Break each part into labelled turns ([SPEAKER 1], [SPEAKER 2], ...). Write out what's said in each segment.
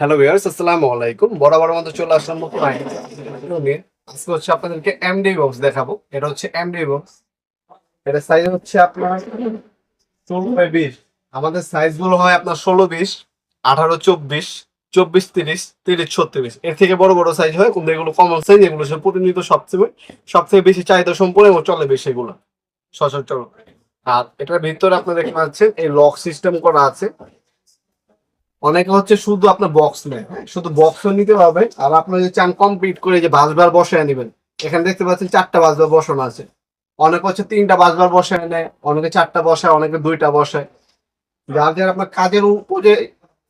[SPEAKER 1] Hello viewers আসসালামু আলাইকুম। বরাবর মতো চলে আসলাম নতুন আজকে হচ্ছে আপনাদেরকে এমডি বক্স দেখাবো। এটা হচ্ছে এমডি বক্স এটা সাইজ হচ্ছে আপনার ষোলো বাই বিশ। আমাদের সাইজগুলো হয় আপনার ষোলো বিশ, আঠারো, চব্বিশ চব্বিশ তিরিশ তিরিশ, ছত্রিশ। এর থেকে বড় বড় সাইজ হয়, কিন্তু এগুলো কমন সাইজ এগুলো হচ্ছে প্রতিনিয়ত সবচেয়ে সবচেয়ে বেশি চাহিদা সম্পূর্ণ এবং চলে বেশি এগুলো। সচরাচর। আর এটার ভিতরে আপনার দেখতে পাচ্ছেন, এই লক সিস্টেম করা আছে। অনেকে হচ্ছে শুধু আপনার বক্স নেয় শুধু বক্সও নিতে পারবে আর আপনার যদি চান কমপ্লিট করে যে বাসবার বসায় নেবেন, এখানে দেখতে পাচ্ছেন চারটা বাসবার বসানো আছে। অনেকে হচ্ছে তিনটা বাসবার বসায় নেয়, অনেকে চারটা বসায়, অনেকে দুইটা বসায়। যার যার আপনার কাজের উপরে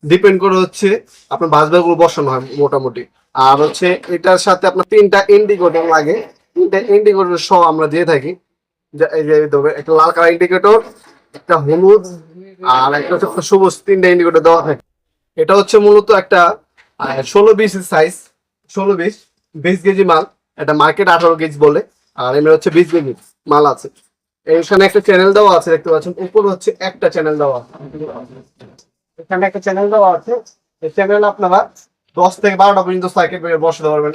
[SPEAKER 1] ডিপেন্ড করে হচ্ছে আপনার বাসবারগুলো বসানো হয় মোটামুটি। আর হচ্ছে এটার সাথে আপনার তিনটা ইন্ডিকেটর লাগে, তিনটা ইন্ডিকেটর সহ আমরা দিয়ে থাকি। একটা লাল কালার ইন্ডিকেটর একটা হলুদ, আর একটা হচ্ছে সবুজ, তিনটা ইন্ডিকেটর দেওয়া থাকে। এটা হচ্ছে মূলত একটা ষোলো বিশ সাইজ ষোলো বিশ বিশ কেজি মাল। এটা মার্কেট আঠারো কেজি বলে, আর এমনি হচ্ছে বিশ কেজি মাল আছে। এখানে একটা চ্যানেল দেওয়া আছে, দেখতে পাচ্ছেন। উপর হচ্ছে একটা চ্যানেল দেওয়া আছে। এখানে একটা চ্যানেল দেওয়া আছে। এই চ্যানেল আপনারা দশ থেকে বারোটা পর্যন্ত পেয়ে বসাতে পারবেন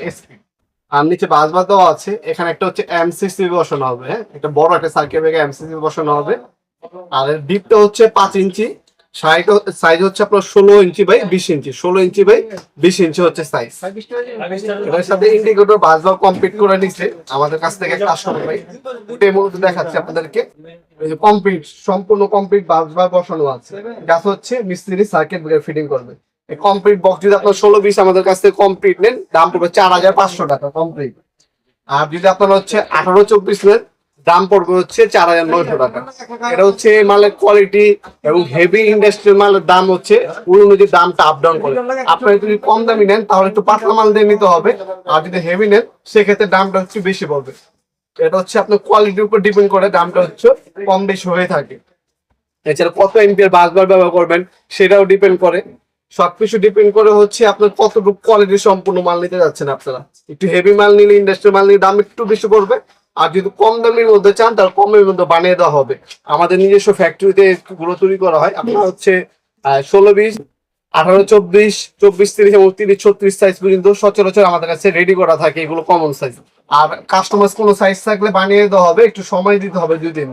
[SPEAKER 1] আর নিচে বাসবাস দেওয়া আছে। এখানে একটা হচ্ছে এমসিসি বসানো হবে হ্যাঁ? একটা বড় একটা সার্কেল বেগে এমসিসি বসানো হবে। আর এর ডিপটা হচ্ছে পাঁচ ইঞ্চি। সাইড সাইজ হচ্ছে আপনার ষোলো ইঞ্চি বাই বিশ ইঞ্চি। ষোলো ইঞ্চি বাই বিশ ইঞ্চি হচ্ছে সাইজ এটার সাথে ইন্ডিকেটর বাসবার কমপ্লিট করে নিচ্ছে। আমাদের কাছ থেকে কাস্টমার ভাই ওটাই মূলত দেখাচ্ছে আপনাদেরকে। কমপ্লিট সম্পূর্ণ কমপ্লিট বাসবার বসানো আছে। গাছ হচ্ছে মিস্ত্রি সার্কিট ব্রেকার ফিটিং করবে। কমপ্লিট বক্স যদি আপনার ষোলো বিশ আমাদের কাছ থেকে কমপ্লিট নেন, দাম পড়বে চার হাজার পাঁচশো টাকা কমপ্লিট আর যদি আপনার হচ্ছে আঠারো চব্বিশ নেন দাম পড়বে হচ্ছে চার হাজার নয়শো টাকা। এটা হচ্ছে মালের কোয়ালিটি এবং হেভি ইন্ডাস্ট্রিয়াল মালের দাম হচ্ছে ওই অনুযায়ী দামটা আপ ডাউন করে। আপনারা যদি কম দামি নেন, তাহলে একটু পাতলা মাল দিয়ে নিতে হবে। আর যদি হেভি নেন, সেক্ষেত্রে দামটা হচ্ছে বেশি পড়বে। এটা হচ্ছে আপনার কোয়ালিটির উপর ডিপেন্ড করে দামটা হচ্ছে কম বেশি হয়ে থাকে। এছাড়া কত এমপিআর বাসবার ব্যবহার করবেন, সেটাও ডিপেন্ড করে। সবকিছু ডিপেন্ড করে হচ্ছে আপনার কতটুকু কোয়ালিটির সম্পূর্ণ মাল নিতে যাচ্ছেন আপনারা। একটু হেভি মাল নিলে ইন্ডাস্ট্রিয়াল মাল নিলে দাম একটু বেশি পড়বে। আর যদি কম দামের মধ্যে চান তাহলে কমের মধ্যে বানিয়ে দেওয়া হবে। আমাদের নিজস্ব ফ্যাক্টরিতে গুলো তৈরি করা হয়। আপনার হচ্ছে ষোলো বিশ আঠারো চব্বিশ চব্বিশ তিরিশ এবং তিরিশ ছত্রিশ সাইজ পর্যন্ত সচরাচর আমাদের কাছে রেডি করা থাকে এগুলো কমন সাইজ আর কাস্টমার কোনো সাইজ থাকলে বানিয়ে দেওয়া হবে একটু সময় দিতে হবে দুই দিন।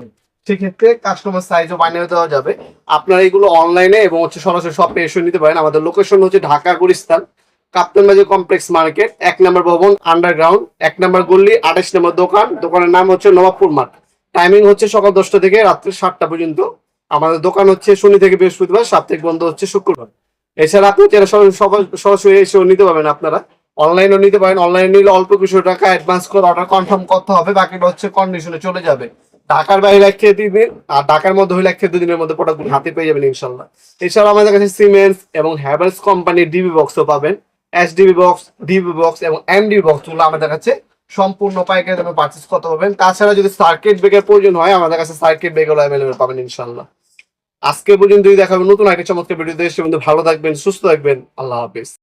[SPEAKER 1] সেক্ষেত্রে কাস্টমার সাইজও বানিয়ে দেওয়া যাবে। আপনারা এগুলো অনলাইনে এবং হচ্ছে সরাসরি শপে এসে নিতে পারেন। আমাদের লোকেশন হচ্ছে ঢাকা গুলিস্তান। কাপ্তান বাজার কমপ্লেক্স মার্কেট, এক নম্বর ভবন আন্ডারগ্রাউন্ড এক নম্বর গল্লি আঠাশ নম্বর দোকান। দোকানের নাম হচ্ছে নবাবপুর মাঠ টাইমিং হচ্ছে সকাল দশটা থেকে রাত্রি সাতটা পর্যন্ত। আমাদের দোকান হচ্ছে শনি থেকে বৃহস্পতিবার, সাপ্তাহিক বন্ধ হচ্ছে শুক্রবার। এছাড়া আপনি যারা সরাসরি এসেও নিতে পারবেন আপনারা। অনলাইনেও নিতে পারেন। অনলাইনে নিলে অল্প কিছু টাকা অ্যাডভান্স করে অর্ডার কনফার্ম করতে হবে। বাকিটা হচ্ছে কন্ডিশনে চলে যাবে। ঢাকার বাইরে এক খেয়ে দিন, আর ঢাকার মধ্যে হইলে এক দুদিনের মধ্যে প্রোডাক্ট হাতে পেয়ে যাবেন ইনশাল্লাহ এছাড়া আমাদের কাছে সিমেন্স এবং হ্যাভেলস কোম্পানির ডিবি বক্সও পাবেন। এসডিবি বক্স ডিবি বক্স এবং এমডি বক্সগুলো আমাদের কাছে সম্পূর্ণ পাইকারি দামে পারচেস করতে পারবেন। তাছাড়া যদি সার্কিট ব্রেকের প্রয়োজন হয়, আমাদের কাছে সার্কিট ব্রেকগুলো অ্যাভেলেবেল পাবেন ইনশাল্লাহ আজকে পর্যন্ত যদি দেখাবেন নতুন আগে চমৎকার ভিডিও দেশে ভালো থাকবেন, সুস্থ থাকবেন। আল্লাহ হাফিজ।